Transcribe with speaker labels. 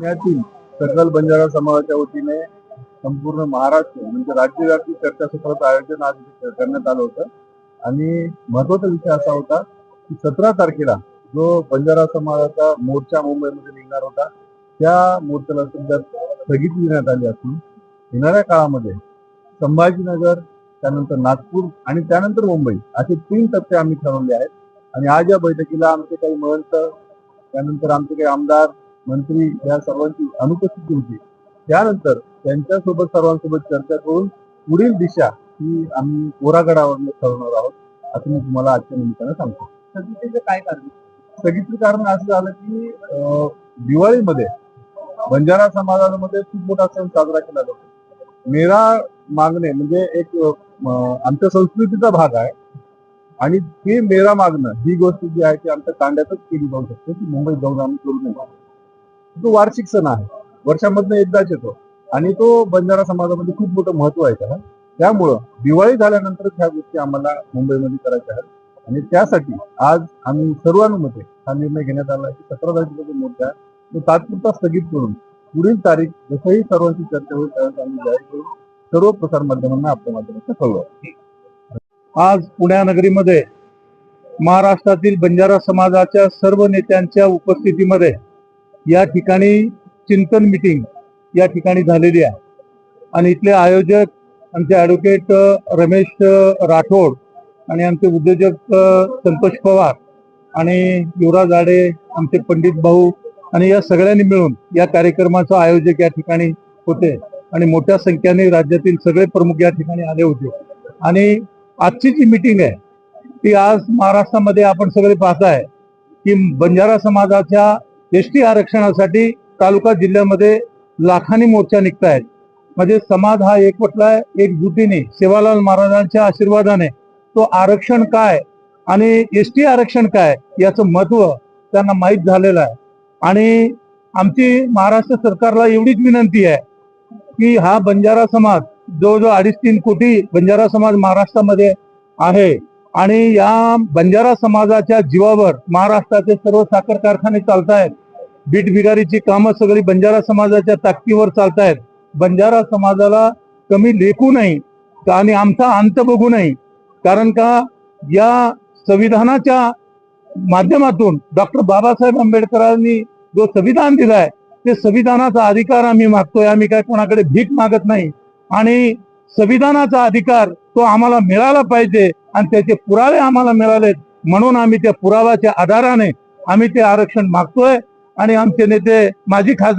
Speaker 1: पुण्यातील सकल बंजारा समाजाच्या वतीने संपूर्ण महाराष्ट्र म्हणजे राज्यव्यापी चर्चासत्राचं आयोजन आज करण्यात आलं होतं. आणि महत्त्वाचा विषय असा होता की सतरा तारखेला जो बंजारा समाजाचा मोर्चा मुंबईमध्ये निघणार होता त्या मोर्चाला सध्या स्थगिती देण्यात आली असून येणाऱ्या काळामध्ये संभाजीनगर त्यानंतर नागपूर आणि त्यानंतर मुंबई असे तीन टप्पे आम्ही ठरवले आहेत. आणि आज या बैठकीला आमचे काही महंत त्यानंतर आमचे काही आमदार मंत्री या सर्वांची अनुपस्थिती होती. त्यानंतर त्यांच्यासोबत सर्वांसोबत चर्चा करून पुढील दिशा ही आम्ही कोरागडावर ठरवणार आहोत असं मी तुम्हाला आजच्या निमित्तानं सांगतो. स्थगितीचं काय कारण? स्थगितीचं कारण असं झालं की दिवाळीमध्ये बंजारा समाजामध्ये खूप मोठा सण साजरा केला जातो. मेरा मागणे म्हणजे एक आमच्या संस्कृतीचा भाग आहे. आणि ते मेरा मागणं ही गोष्ट जी आहे ती आमच्या तांड्यातच केली जाऊ शकते ती मुंबईत जाऊन आम्ही करू नये. तो वार्षिक सण आहे. वर्षामधनं एकदाच येतो. आणि तो बंजारा समाजामध्ये खूप मोठं महत्त्व आहे त्याला. त्यामुळं दिवाळी झाल्यानंतरच ह्या गोष्टी आम्हाला मुंबईमध्ये करायच्या आहेत. आणि त्यासाठी आज आम्ही सर्वानुमते हा निर्णय घेण्यात आला की सतरा तारखेचा जो मोर्चा आहे. तो तात्पुरता स्थगित करून पुढील तारीख जसंही सर्वांची चर्चा होईल त्यावेळेस आम्ही जाहीर करू सर्व प्रसार माध्यमांना आपल्या माध्यमातून कळवू
Speaker 2: आज पुण्यानगरीमध्ये महाराष्ट्रातील बंजारा समाजाच्या सर्व नेत्यांच्या उपस्थितीमध्ये या ठिकाणी चिंतन मिटिंग या ठिकाणी झालेली आहे. आणि इथले आयोजक आमचे ॲडव्होकेट रमेश राठोड आणि आमचे उद्योजक संतोष पवार आणि युवराज आडे आमचे पंडित भाऊ आणि या सगळ्यांनी मिळून या कार्यक्रमाचं आयोजक या ठिकाणी होते आणि मोठ्या संख्येने राज्यातील सगळे प्रमुख या ठिकाणी आले होते. आणि आजची जी मिटिंग आहे ती आज महाराष्ट्रामध्ये आपण सगळे पाहताय की बंजारा समाजाच्या एसटी आरक्षणासाठी तालुका जिल्ह्यामध्ये लाखांनी मोर्चा निघतायत. म्हणजे समाज हा एकवटलाय एकजुटीने. सेवालाल महाराजांच्या आशीर्वादाने. तो आरक्षण काय आणि एस टी आरक्षण काय याचं महत्त्व त्यांना माहीत झालेलं आहे. आणि आमची महाराष्ट्र सरकारला एवढीच विनंती आहे की हा बंजारा समाज जवळजवळ अडीच तीन कोटी बंजारा समाज महाराष्ट्रामध्ये आहे. आणि या बंजारा समाजाच्या जीवावर महाराष्ट्राचे सर्व साखर कारखाने चालतायत. बीट बिगारीची कामं सगळी बंजारा समाजाच्या ताकदीवर चालतायत. बंजारा समाजाला कमी लेखू नाही आणि आमचा अंत बघू नाही कारण का या संविधानाच्या माध्यमातून डॉक्टर बाबासाहेब आंबेडकरांनी जो संविधान दिलाय ते संविधानाचा अधिकार आम्ही मागतोय. आम्ही काय कोणाकडे भीक मागत नाही. आणि संविधानाचा अधिकार तो आम्हाला मिळाला पाहिजे आणि त्याचे पुरावे आम्हाला मिळालेत म्हणून आम्ही त्या पुराव्याच्या आधाराने आम्ही ते आरक्षण मागतोय. आणि आमचे नेते माजी खासदार